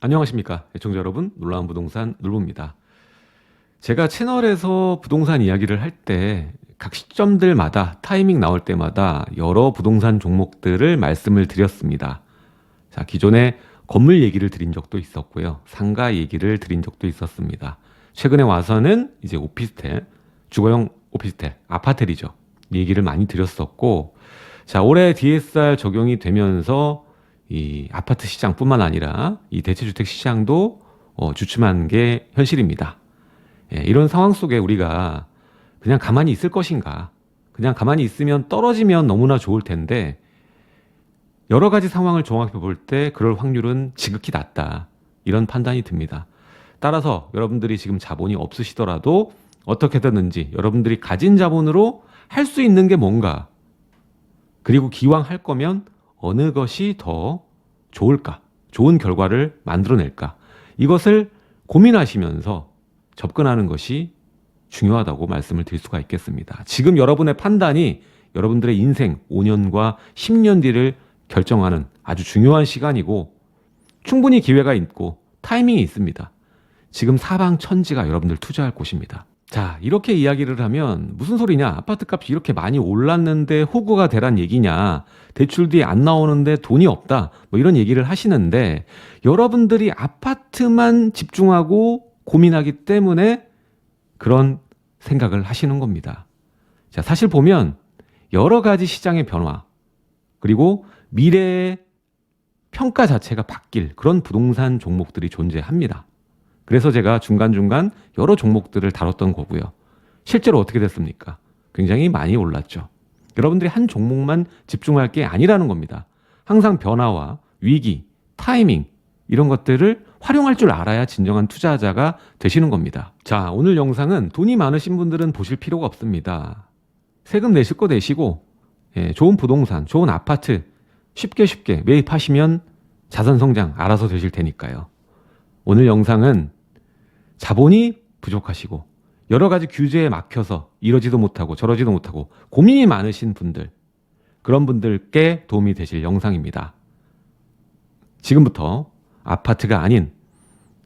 안녕하십니까 애청자 여러분. 놀라운 부동산 놀부입니다. 제가 채널에서 부동산 이야기를 할 때 각 시점들마다 타이밍 나올 때마다 여러 부동산 종목들을 말씀을 드렸습니다. 자 기존에 건물 얘기를 드린 적도 있었고요. 상가 얘기를 드린 적도 있었습니다. 최근에 와서는 이제 오피스텔 주거용 오피스텔 아파텔이죠 이 얘기를 많이 드렸었고 자 올해 DSR 적용이 되면서 이 아파트 시장뿐만 아니라 이 대체주택 시장도 어, 주춤한 게 현실입니다. 예, 이런 상황 속에 우리가 그냥 가만히 있을 것인가? 그냥 가만히 있으면 떨어지면 너무나 좋을 텐데 여러 가지 상황을 종합해 볼 때 그럴 확률은 지극히 낮다. 이런 판단이 듭니다. 따라서 여러분들이 지금 자본이 없으시더라도 어떻게 됐는지 여러분들이 가진 자본으로 할 수 있는 게 뭔가 그리고 기왕 할 거면 어느 것이 더 좋을까? 좋은 결과를 만들어낼까? 이것을 고민하시면서 접근하는 것이 중요하다고 말씀을 드릴 수가 있겠습니다. 지금 여러분의 판단이 여러분들의 인생 5년과 10년 뒤를 결정하는 아주 중요한 시간이고 충분히 기회가 있고 타이밍이 있습니다. 지금 사방 천지가 여러분들 투자할 곳입니다. 자, 이렇게 이야기를 하면 무슨 소리냐? 아파트 값이 이렇게 많이 올랐는데 호구가 되란 얘기냐? 대출도 안 나오는데 돈이 없다. 뭐 이런 얘기를 하시는데 여러분들이 아파트만 집중하고 고민하기 때문에 그런 생각을 하시는 겁니다. 자, 사실 보면 여러 가지 시장의 변화 그리고 미래의 평가 자체가 바뀔 그런 부동산 종목들이 존재합니다. 그래서 제가 중간중간 여러 종목들을 다뤘던 거고요. 실제로 어떻게 됐습니까? 굉장히 많이 올랐죠. 여러분들이 한 종목만 집중할 게 아니라는 겁니다. 항상 변화와 위기, 타이밍, 이런 것들을 활용할 줄 알아야 진정한 투자자가 되시는 겁니다. 자, 오늘 영상은 돈이 많으신 분들은 보실 필요가 없습니다. 세금 내실 거 내시고, 예, 좋은 부동산, 좋은 아파트 쉽게 쉽게 매입하시면 자산 성장 알아서 되실 테니까요. 오늘 영상은 자본이 부족하시고 여러 가지 규제에 막혀서 이러지도 못하고 저러지도 못하고 고민이 많으신 분들 그런 분들께 도움이 되실 영상입니다. 지금부터 아파트가 아닌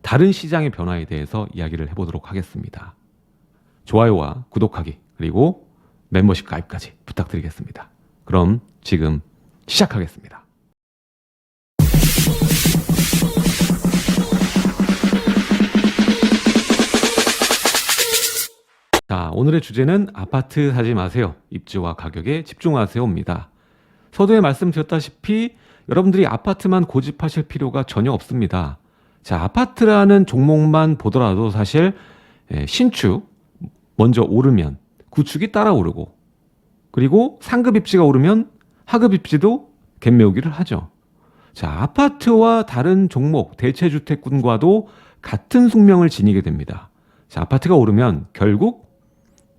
다른 시장의 변화에 대해서 이야기를 해보도록 하겠습니다. 좋아요와 구독하기 그리고 멤버십 가입까지 부탁드리겠습니다. 그럼 지금 시작하겠습니다. 자, 오늘의 주제는 아파트 사지 마세요. 입지와 가격에 집중하세요입니다. 서두에 말씀드렸다시피 여러분들이 아파트만 고집하실 필요가 전혀 없습니다. 자, 아파트라는 종목만 보더라도 사실 예, 신축 먼저 오르면 구축이 따라 오르고 그리고 상급 입지가 오르면 하급 입지도 갭매우기를 하죠. 자, 아파트와 다른 종목 대체 주택군과도 같은 숙명을 지니게 됩니다. 자, 아파트가 오르면 결국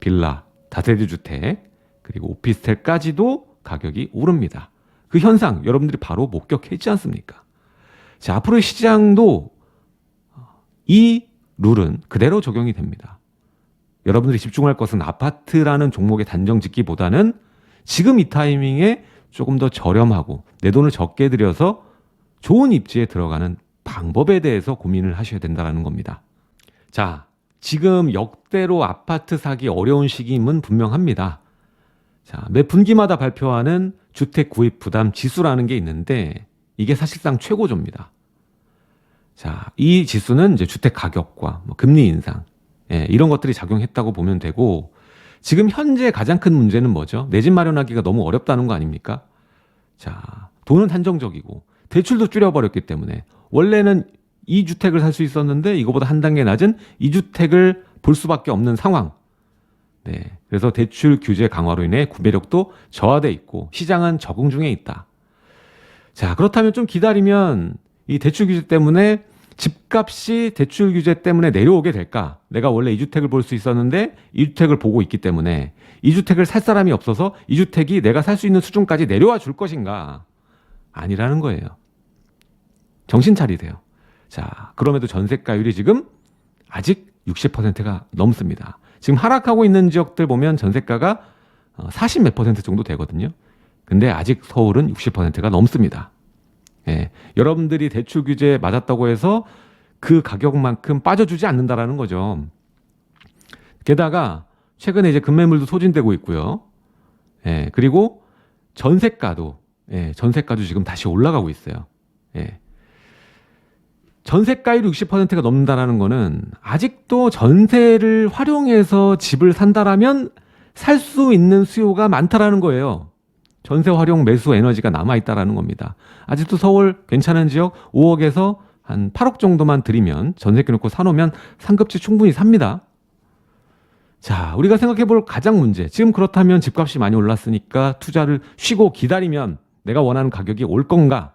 빌라, 다세대 주택, 그리고 오피스텔까지도 가격이 오릅니다. 그 현상 여러분들이 바로 목격했지 않습니까? 자, 앞으로의 시장도 이 룰은 그대로 적용이 됩니다. 여러분들이 집중할 것은 아파트라는 종목의 단정 짓기보다는 지금 이 타이밍에 조금 더 저렴하고 내 돈을 적게 들여서 좋은 입지에 들어가는 방법에 대해서 고민을 하셔야 된다는 겁니다. 자, 지금 역대로 아파트 사기 어려운 시기임은 분명합니다. 자, 매 분기마다 발표하는 주택 구입 부담 지수라는 게 있는데 이게 사실상 최고조입니다. 자, 이 지수는 이제 주택 가격과 뭐 금리 인상, 예, 이런 것들이 작용했다고 보면 되고 지금 현재 가장 큰 문제는 뭐죠? 내 집 마련하기가 너무 어렵다는 거 아닙니까? 자, 돈은 한정적이고 대출도 줄여버렸기 때문에 원래는 2주택을 살 수 있었는데 이거보다 한 단계 낮은 2주택을 볼 수밖에 없는 상황. 네. 그래서 대출 규제 강화로 인해 구매력도 저하돼 있고 시장은 적응 중에 있다. 자, 그렇다면 좀 기다리면 이 대출 규제 때문에 집값이 대출 규제 때문에 내려오게 될까? 내가 원래 2주택을 볼 수 있었는데 2주택을 보고 있기 때문에 2주택을 살 사람이 없어서 2주택이 내가 살 수 있는 수준까지 내려와 줄 것인가? 아니라는 거예요. 정신 차리세요. 자, 그럼에도 전세가율이 지금 아직 60%가 넘습니다. 지금 하락하고 있는 지역들 보면 전세가가 40 몇 퍼센트 정도 되거든요. 근데 아직 서울은 60%가 넘습니다. 예. 여러분들이 대출 규제에 맞았다고 해서 그 가격만큼 빠져주지 않는다라는 거죠. 게다가 최근에 이제 급매물도 소진되고 있고요. 예. 그리고 전세가도 예, 전세가도 지금 다시 올라가고 있어요. 예. 전세가율 60%가 넘는다라는 거는 아직도 전세를 활용해서 집을 산다라면 살 수 있는 수요가 많다라는 거예요. 전세 활용 매수 에너지가 남아 있다라는 겁니다. 아직도 서울 괜찮은 지역 5억에서 한 8억 정도만 들이면 전세기 놓고 사놓으면 상급지 충분히 삽니다. 자, 우리가 생각해 볼 가장 문제. 지금 그렇다면 집값이 많이 올랐으니까 투자를 쉬고 기다리면 내가 원하는 가격이 올 건가?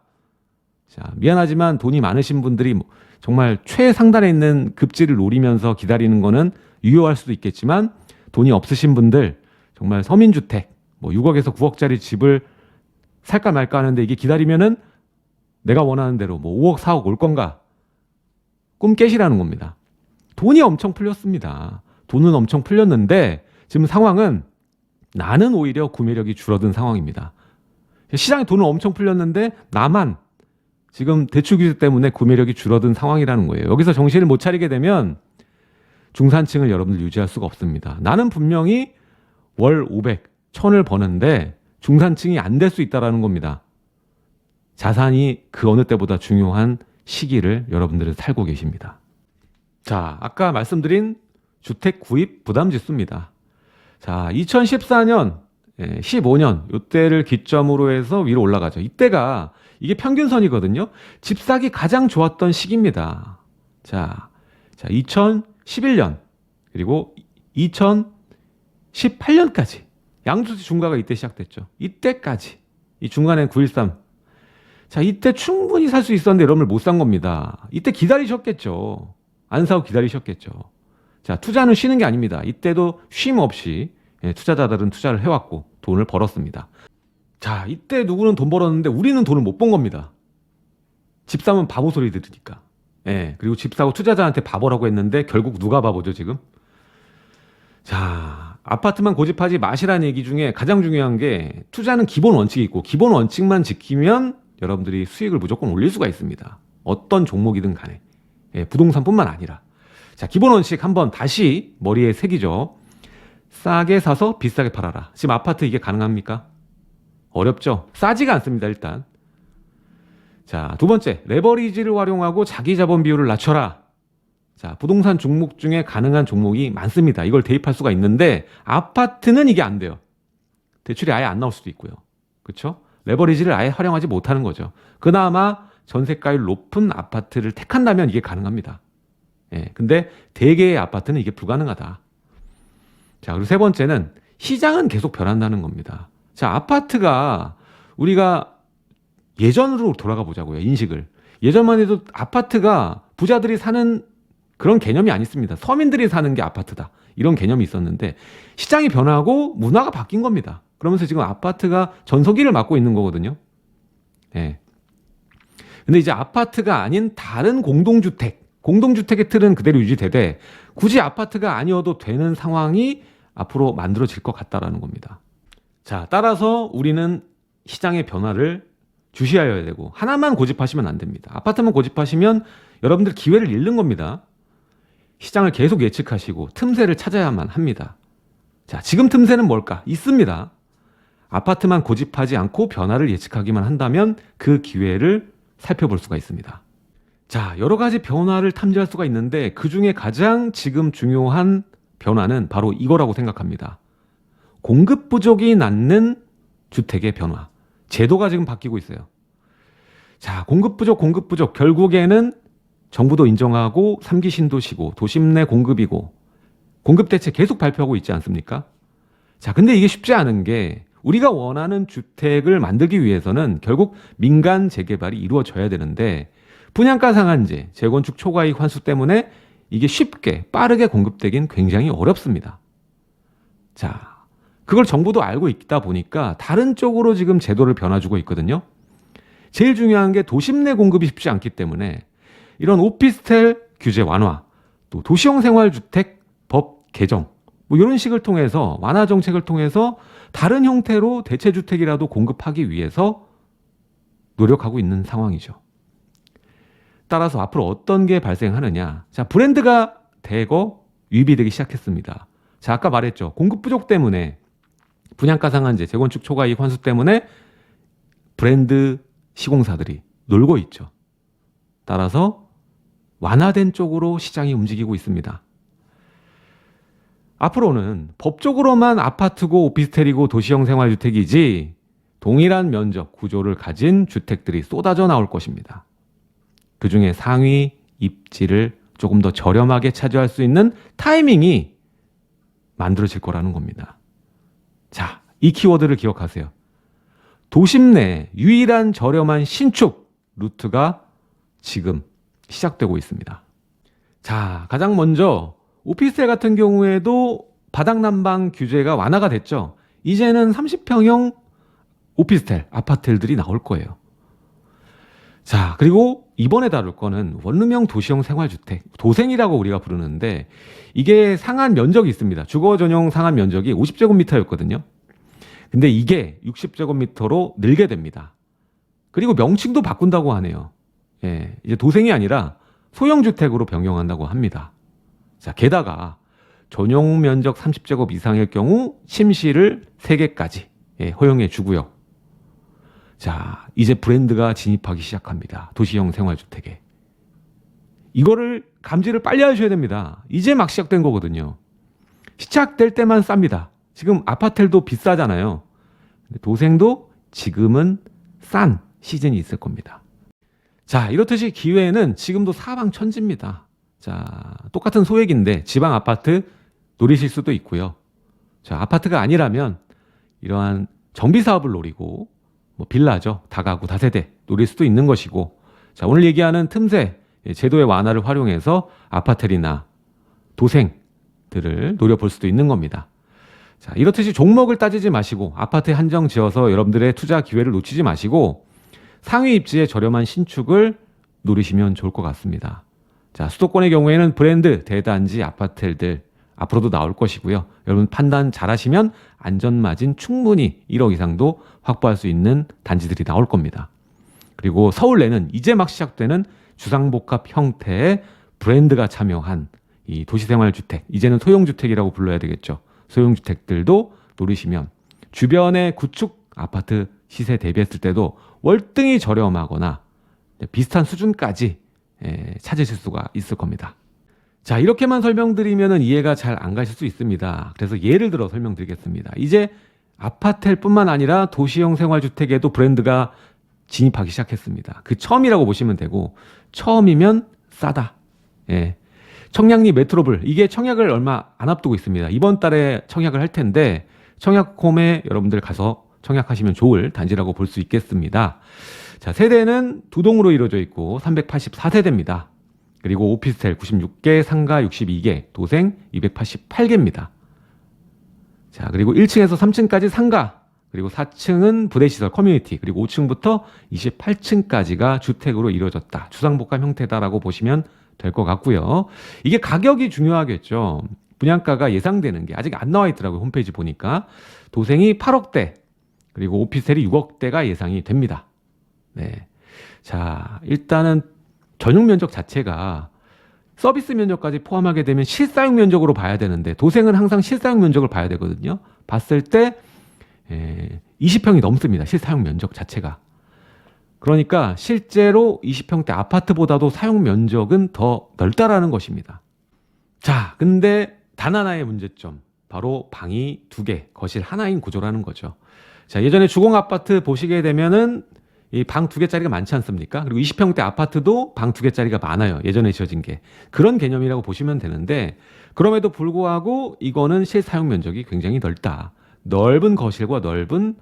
자, 미안하지만 돈이 많으신 분들이 뭐 정말 최상단에 있는 급지를 노리면서 기다리는 거는 유효할 수도 있겠지만 돈이 없으신 분들 정말 서민주택 뭐 6억에서 9억짜리 집을 살까 말까 하는데 이게 기다리면은 내가 원하는 대로 뭐 5억, 4억 올 건가? 꿈 깨시라는 겁니다. 돈이 엄청 풀렸습니다. 돈은 엄청 풀렸는데 지금 상황은 나는 오히려 구매력이 줄어든 상황입니다. 시장에 돈은 엄청 풀렸는데 나만 지금 대출 규제 때문에 구매력이 줄어든 상황이라는 거예요. 여기서 정신을 못 차리게 되면 중산층을 여러분들 유지할 수가 없습니다. 나는 분명히 월 500, 1000을 버는데 중산층이 안 될 수 있다라는 겁니다. 자산이 그 어느 때보다 중요한 시기를 여러분들은 살고 계십니다. 자, 아까 말씀드린 주택 구입 부담 지수입니다. 자, 2014년, 15년 요때를 기점으로 해서 위로 올라가죠. 이때가 이게 평균선이거든요. 집 사기 가장 좋았던 시기입니다. 자, 자, 2011년 그리고 2018년까지 양수지 중과가 이때 시작됐죠. 이때까지 이 중간에 913 자, 이때 충분히 살 수 있었는데 여러분을 못 산 겁니다. 이때 기다리셨겠죠. 안 사고 기다리셨겠죠. 자, 투자는 쉬는 게 아닙니다. 이때도 쉼 없이 예, 투자자들은 투자를 해왔고 돈을 벌었습니다. 자, 이때 누구는 돈 벌었는데 우리는 돈을 못 번 겁니다. 집 사면 바보 소리 들으니까. 예, 그리고 집 사고 투자자한테 바보라고 했는데 결국 누가 바보죠, 지금? 자, 아파트만 고집하지 마시라는 얘기 중에 가장 중요한 게 투자는 기본 원칙이 있고 기본 원칙만 지키면 여러분들이 수익을 무조건 올릴 수가 있습니다. 어떤 종목이든 간에. 예, 부동산뿐만 아니라. 자, 기본 원칙 한번 다시 머리에 새기죠. 싸게 사서 비싸게 팔아라. 지금 아파트 이게 가능합니까? 어렵죠. 싸지가 않습니다, 일단. 자, 두 번째, 레버리지를 활용하고 자기 자본 비율을 낮춰라. 자, 부동산 종목 중에 가능한 종목이 많습니다. 이걸 대입할 수가 있는데 아파트는 이게 안 돼요. 대출이 아예 안 나올 수도 있고요. 그렇죠? 레버리지를 아예 활용하지 못하는 거죠. 그나마 전세가율 높은 아파트를 택한다면 이게 가능합니다. 예. 근데 대개의 아파트는 이게 불가능하다. 자, 그리고 세 번째는 시장은 계속 변한다는 겁니다. 자, 아파트가 우리가 예전으로 돌아가 보자고요. 인식을. 예전만 해도 아파트가 부자들이 사는 그런 개념이 아니습니다. 서민들이 사는 게 아파트다. 이런 개념이 있었는데 시장이 변하고 문화가 바뀐 겁니다. 그러면서 지금 아파트가 전성기를 맞고 있는 거거든요. 예. 근데 이제 아파트가 아닌 다른 공동주택, 공동주택의 틀은 그대로 유지되되 굳이 아파트가 아니어도 되는 상황이 앞으로 만들어질 것 같다라는 겁니다. 자, 따라서 우리는 시장의 변화를 주시하여야 되고 하나만 고집하시면 안 됩니다. 아파트만 고집하시면 여러분들 기회를 잃는 겁니다. 시장을 계속 예측하시고 틈새를 찾아야만 합니다. 자, 지금 틈새는 뭘까? 있습니다. 아파트만 고집하지 않고 변화를 예측하기만 한다면 그 기회를 살펴볼 수가 있습니다. 자, 여러 가지 변화를 탐지할 수가 있는데 그 중에 가장 지금 중요한 변화는 바로 이거라고 생각합니다. 공급 부족이 낳는 주택의 변화. 제도가 지금 바뀌고 있어요. 자, 공급 부족, 공급 부족. 결국에는 정부도 인정하고 3기 신도시고 도심 내 공급이고 공급 대책 계속 발표하고 있지 않습니까? 자, 근데 이게 쉽지 않은 게 우리가 원하는 주택을 만들기 위해서는 결국 민간 재개발이 이루어져야 되는데 분양가 상한제, 재건축 초과이익 환수 때문에 이게 쉽게 빠르게 공급되긴 굉장히 어렵습니다. 자, 그걸 정부도 알고 있다 보니까 다른 쪽으로 지금 제도를 변화주고 있거든요. 제일 중요한 게 도심 내 공급이 쉽지 않기 때문에 이런 오피스텔 규제 완화, 또 도시형 생활주택 법 개정, 뭐 이런 식을 통해서 완화 정책을 통해서 다른 형태로 대체 주택이라도 공급하기 위해서 노력하고 있는 상황이죠. 따라서 앞으로 어떤 게 발생하느냐. 자, 브랜드가 대거 유입이 시작했습니다. 자, 아까 말했죠. 공급 부족 때문에 분양가 상한제, 재건축 초과 이익 환수 때문에 브랜드 시공사들이 놀고 있죠. 따라서 완화된 쪽으로 시장이 움직이고 있습니다. 앞으로는 법적으로만 아파트고 오피스텔이고 도시형 생활주택이지 동일한 면적 구조를 가진 주택들이 쏟아져 나올 것입니다. 그 중에 상위 입지를 조금 더 저렴하게 차지할 수 있는 타이밍이 만들어질 거라는 겁니다. 자, 이 키워드를 기억하세요. 도심 내 유일한 저렴한 신축 루트가 지금 시작되고 있습니다. 자, 가장 먼저 오피스텔 같은 경우에도 바닥 난방 규제가 완화가 됐죠. 이제는 30평형 오피스텔, 아파트들이 나올 거예요. 자, 그리고 이번에 다룰 거는 원룸형 도시형 생활주택, 도생이라고 우리가 부르는데 이게 상한 면적이 있습니다. 주거 전용 상한 면적이 50제곱미터였거든요. 근데 이게 60제곱미터로 늘게 됩니다. 그리고 명칭도 바꾼다고 하네요. 예, 이제 도생이 아니라 소형주택으로 변경한다고 합니다. 자, 게다가 전용 면적 30제곱 이상일 경우 침실을 3개까지 예, 허용해 주고요. 자, 이제 브랜드가 진입하기 시작합니다. 도시형 생활주택에. 이거를 감지를 빨리 하셔야 됩니다. 이제 막 시작된 거거든요. 시작될 때만 쌉니다. 지금 아파텔도 비싸잖아요. 도생도 지금은 싼 시즌이 있을 겁니다. 자, 이렇듯이 기회는 지금도 사방 천지입니다. 자, 똑같은 소액인데 지방 아파트 노리실 수도 있고요. 자, 아파트가 아니라면 이러한 정비 사업을 노리고 뭐 빌라죠. 다가구 다세대 노릴 수도 있는 것이고. 자, 오늘 얘기하는 틈새 예, 제도의 완화를 활용해서 아파트나 도생들을 노려볼 수도 있는 겁니다. 자, 이렇듯이 종목을 따지지 마시고 아파트에 한정 지어서 여러분들의 투자 기회를 놓치지 마시고 상위 입지의 저렴한 신축을 노리시면 좋을 것 같습니다. 자, 수도권의 경우에는 브랜드, 대단지, 아파트들 앞으로도 나올 것이고요. 여러분 판단 잘 하시면 안전마진 충분히 1억 이상도 확보할 수 있는 단지들이 나올 겁니다. 그리고 서울 내는 이제 막 시작되는 주상복합 형태의 브랜드가 참여한 이 도시생활주택, 이제는 소형주택이라고 불러야 되겠죠. 소형주택들도 노리시면 주변의 구축 아파트 시세 대비했을 때도 월등히 저렴하거나 비슷한 수준까지 예, 찾으실 수가 있을 겁니다. 자, 이렇게만 설명드리면 이해가 잘 안 가실 수 있습니다. 그래서 예를 들어 설명드리겠습니다. 이제 아파텔뿐만 아니라 도시형 생활주택에도 브랜드가 진입하기 시작했습니다. 그 처음이라고 보시면 되고 처음이면 싸다. 예. 청량리 메트로블 이게 청약을 얼마 안 앞두고 있습니다. 이번 달에 청약을 할 텐데 청약홈에 여러분들 가서 청약하시면 좋을 단지라고 볼 수 있겠습니다. 자, 세대는 두 동으로 이루어져 있고 384세대입니다. 그리고 오피스텔 96개, 상가 62개, 도생 288개입니다. 자, 그리고 1층에서 3층까지 상가, 그리고 4층은 부대시설 커뮤니티, 그리고 5층부터 28층까지가 주택으로 이루어졌다. 주상복합 형태다라고 보시면 될 것 같고요. 이게 가격이 중요하겠죠. 분양가가 예상되는 게 아직 안 나와 있더라고요. 홈페이지 보니까. 도생이 8억대, 그리고 오피스텔이 6억대가 예상이 됩니다. 네. 자, 일단은 전용 면적 자체가 서비스 면적까지 포함하게 되면 실사용 면적으로 봐야 되는데 도생은 항상 실사용 면적을 봐야 되거든요. 봤을 때 에, 20평이 넘습니다. 실사용 면적 자체가. 그러니까 실제로 20평대 아파트보다도 사용 면적은 더 넓다라는 것입니다. 자, 근데 단 하나의 문제점. 바로 방이 두 개, 거실 하나인 구조라는 거죠. 자, 예전에 주공 아파트 보시게 되면은 이 방 두 개짜리가 많지 않습니까? 그리고 20평대 아파트도 방 두 개짜리가 많아요. 예전에 지어진 게. 그런 개념이라고 보시면 되는데 그럼에도 불구하고 이거는 실사용 면적이 굉장히 넓다. 넓은 거실과 넓은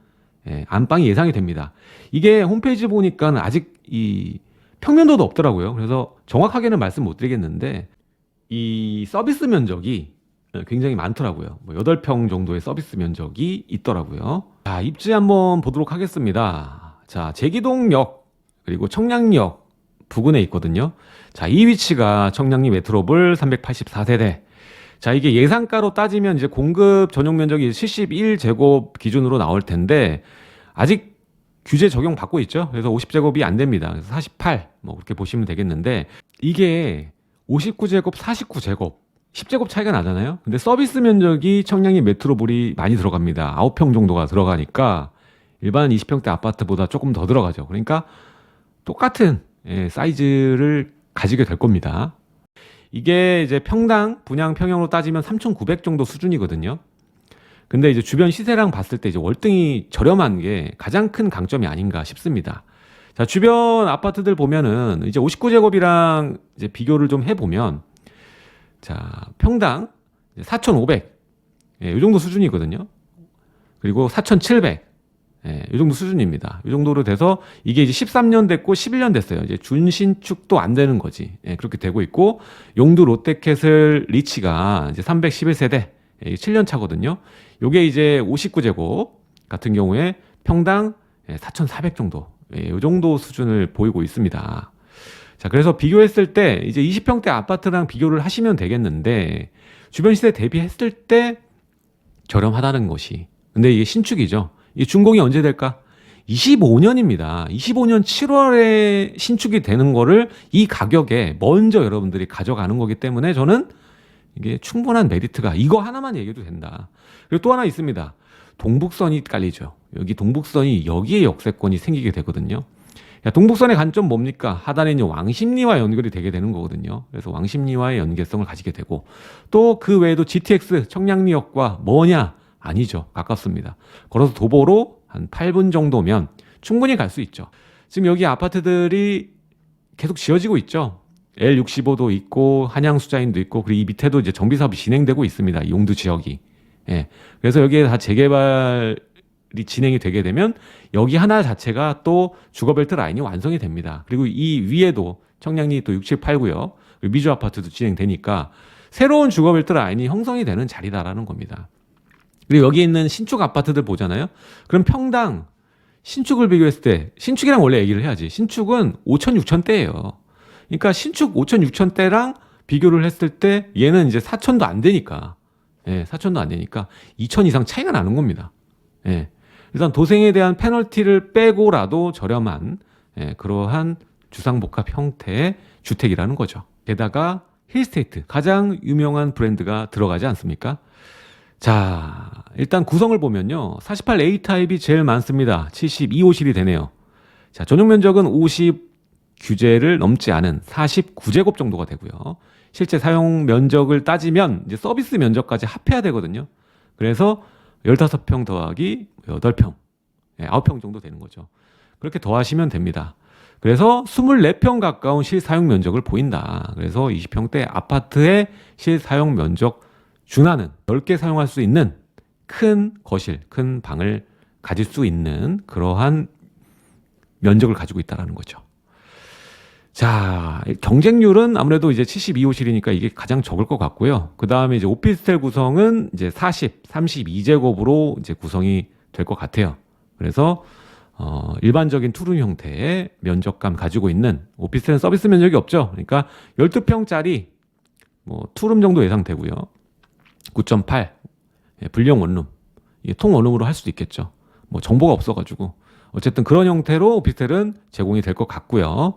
예, 안방이 예상이 됩니다. 이게 홈페이지 보니까 아직 이 평면도도 없더라고요. 그래서 정확하게는 말씀 못 드리겠는데 이 서비스 면적이 굉장히 많더라고요. 뭐 8평 정도의 서비스 면적이 있더라고요. 자, 입지 한번 보도록 하겠습니다. 자, 제기동역 그리고 청량역 부근에 있거든요. 자, 이 위치가 청량리 메트로볼 384세대. 자, 이게 예상가로 따지면 이제 공급 전용 면적이 71제곱 기준으로 나올 텐데 아직 규제 적용 받고 있죠. 그래서 50제곱이 안 됩니다. 그래서 48, 뭐 그렇게 보시면 되겠는데 이게 59제곱, 49제곱, 10제곱 차이가 나잖아요. 근데 서비스 면적이 청량리 메트로볼이 많이 들어갑니다. 9평 정도가 들어가니까 일반 20평대 아파트보다 조금 더 들어가죠. 그러니까 똑같은 예, 사이즈를 가지게 될 겁니다. 이게 이제 평당 분양 평형으로 따지면 3,900 정도 수준이거든요. 근데 이제 주변 시세랑 봤을 때 이제 월등히 저렴한 게 가장 큰 강점이 아닌가 싶습니다. 자, 주변 아파트들 보면은 이제 59제곱이랑 이제 비교를 좀 해보면 자, 평당 4,500. 예, 이 정도 수준이거든요. 그리고 4,700. 예, 이 정도 수준입니다. 이 정도로 돼서 이게 이제 13년 됐고 11년 됐어요. 이제 준신축도 안 되는 거지. 예, 그렇게 되고 있고 용두 롯데캐슬 리치가 이제 311세대 예, 7년 차거든요. 요게 이제 59제곱 같은 경우에 평당 4,400 정도. 예, 요 정도 수준을 보이고 있습니다. 자, 그래서 비교했을 때 이제 20평대 아파트랑 비교를 하시면 되겠는데 주변 시세 대비했을 때 저렴하다는 것이. 근데 이게 신축이죠. 이 준공이 언제 될까? 25년입니다. 25년 7월에 신축이 되는 거를 이 가격에 먼저 여러분들이 가져가는 거기 때문에 저는 이게 충분한 메리트가 이거 하나만 얘기해도 된다. 그리고 또 하나 있습니다. 동북선이 깔리죠. 여기 동북선이 여기에 역세권이 생기게 되거든요. 야, 동북선의 관점 뭡니까? 하단에 있는 왕십리와 연결이 되게 되는 거거든요. 그래서 왕십리와의 연계성을 가지게 되고 또 그 외에도 GTX 청량리역과 뭐냐? 아니죠. 가깝습니다. 걸어서 도보로 한 8분 정도면 충분히 갈 수 있죠. 지금 여기 아파트들이 계속 지어지고 있죠. L65도 있고 한양 수자인도 있고 그리고 이 밑에도 이제 정비 사업이 진행되고 있습니다. 이 용두 지역이. 예. 그래서 여기에 다 재개발이 진행이 되게 되면 여기 하나 자체가 또 주거벨트 라인이 완성이 됩니다. 그리고 이 위에도 청량리 또 6789요. 그리고 미주 아파트도 진행되니까 새로운 주거벨트 라인이 형성이 되는 자리다라는 겁니다. 그리고 여기 있는 신축 아파트들 보잖아요. 그럼 평당 신축을 비교했을 때 신축이랑 원래 얘기를 해야지. 신축은 5천 6천 대예요. 그러니까 신축 5천 6천 대랑 비교를 했을 때 얘는 이제 4천도 안 되니까. 예, 4천도 안 되니까 2천 이상 차이가 나는 겁니다. 예. 일단 도생에 대한 페널티를 빼고라도 저렴한 예, 그러한 주상복합 형태의 주택이라는 거죠. 게다가 힐스테이트 가장 유명한 브랜드가 들어가지 않습니까? 자, 일단 구성을 보면요. 48A 타입이 제일 많습니다. 72호실이 되네요. 자, 전용 면적은 50 규제를 넘지 않은 49제곱 정도가 되고요. 실제 사용 면적을 따지면 이제 서비스 면적까지 합해야 되거든요. 그래서 15평 더하기 8평, 예, 9평 정도 되는 거죠. 그렇게 더하시면 됩니다. 그래서 24평 가까운 실사용 면적을 보인다. 그래서 20평대 아파트의 실사용 면적 준하는 넓게 사용할 수 있는 큰 거실, 큰 방을 가질 수 있는 그러한 면적을 가지고 있다라는 거죠. 자, 경쟁률은 아무래도 이제 72호실이니까 이게 가장 적을 것 같고요. 그 다음에 이제 오피스텔 구성은 이제 40, 32제곱으로 이제 구성이 될 것 같아요. 그래서 어, 일반적인 투룸 형태의 면적감 가지고 있는 오피스텔은 서비스 면적이 없죠. 그러니까 12평짜리 뭐 투룸 정도 예상되고요. 9.8 예, 불량 원룸 통 원룸으로 할 수도 있겠죠. 뭐 정보가 없어가지고 어쨌든 그런 형태로 오피스텔은 제공이 될 것 같고요.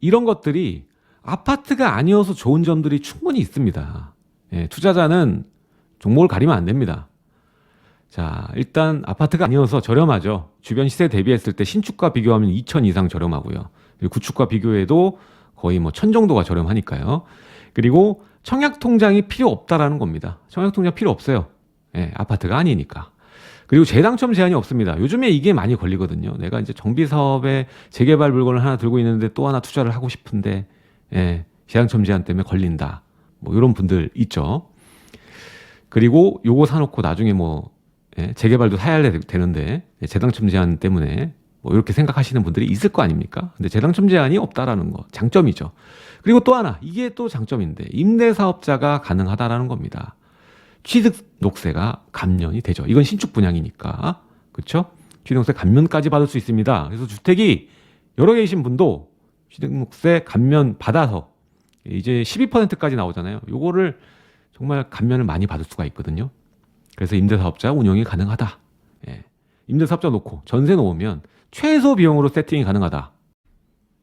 이런 것들이 아파트가 아니어서 좋은 점들이 충분히 있습니다. 예, 투자자는 종목을 가리면 안 됩니다. 자, 일단 아파트가 아니어서 저렴하죠. 주변 시세 대비했을 때 신축과 비교하면 2천 이상 저렴하고요. 구축과 비교해도 거의 뭐 천 정도가 저렴하니까요. 그리고 청약 통장이 필요 없다라는 겁니다. 청약 통장 필요 없어요. 예, 아파트가 아니니까. 그리고 재당첨 제한이 없습니다. 요즘에 이게 많이 걸리거든요. 내가 이제 정비 사업에 재개발 물건을 하나 들고 있는데 또 하나 투자를 하고 싶은데 예, 재당첨 제한 때문에 걸린다. 뭐 이런 분들 있죠. 그리고 요거 사놓고 나중에 뭐 예, 재개발도 사야 되는데 예, 재당첨 제한 때문에 뭐 이렇게 생각하시는 분들이 있을 거 아닙니까? 근데 재당첨 제한이 없다라는 거 장점이죠. 그리고 또 하나 이게 또 장점인데 임대 사업자가 가능하다라는 겁니다. 취득 녹세가 감면이 되죠. 이건 신축 분양이니까 그렇죠? 취득 녹세 감면까지 받을 수 있습니다. 그래서 주택이 여러 개이신 분도 취득 녹세 감면 받아서 이제 12%까지 나오잖아요. 요거를 정말 감면을 많이 받을 수가 있거든요. 그래서 임대사업자 운영이 가능하다. 예. 임대사업자 놓고 전세 놓으면 최소 비용으로 세팅이 가능하다.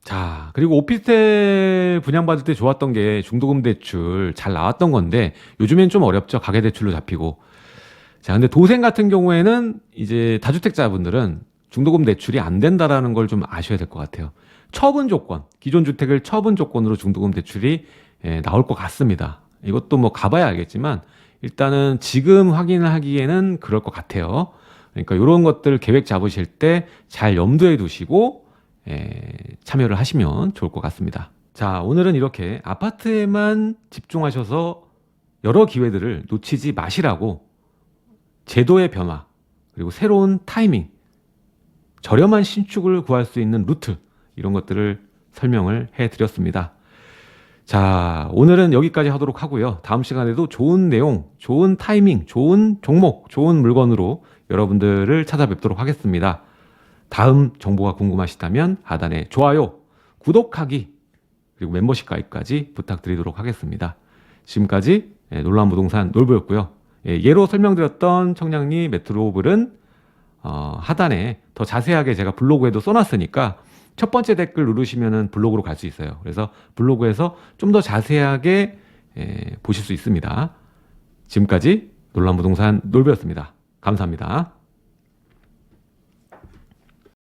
자, 그리고 오피스텔 분양받을 때 좋았던 게 중도금 대출 잘 나왔던 건데 요즘엔 좀 어렵죠. 가계 대출로 잡히고. 자, 근데 도생 같은 경우에는 이제 다주택자분들은 중도금 대출이 안 된다라는 걸 좀 아셔야 될 것 같아요. 처분 조건, 기존 주택을 처분 조건으로 중도금 대출이 예, 나올 것 같습니다. 이것도 뭐 가봐야 알겠지만 일단은 지금 확인을 하기에는 그럴 것 같아요. 그러니까 이런 것들 계획 잡으실 때 잘 염두에 두시고 예, 참여를 하시면 좋을 것 같습니다. 자, 오늘은 이렇게 아파트에만 집중하셔서 여러 기회들을 놓치지 마시라고 제도의 변화, 그리고 새로운 타이밍, 저렴한 신축을 구할 수 있는 루트, 이런 것들을 설명을 해 드렸습니다. 자, 오늘은 여기까지 하도록 하고요. 다음 시간에도 좋은 내용, 좋은 타이밍, 좋은 종목, 좋은 물건으로 여러분들을 찾아뵙도록 하겠습니다. 다음 정보가 궁금하시다면 하단에 좋아요, 구독하기, 그리고 멤버십 가입까지 부탁드리도록 하겠습니다. 지금까지 예, 놀라운 부동산 놀부였고요. 예, 예로 설명드렸던 청량리 메트로블은 어, 하단에 더 자세하게 제가 블로그에도 써놨으니까 첫 번째 댓글 누르시면은 블로그로 갈 수 있어요. 그래서 블로그에서 좀 더 자세하게 예, 보실 수 있습니다. 지금까지 놀라운 부동산 놀부였습니다. 감사합니다.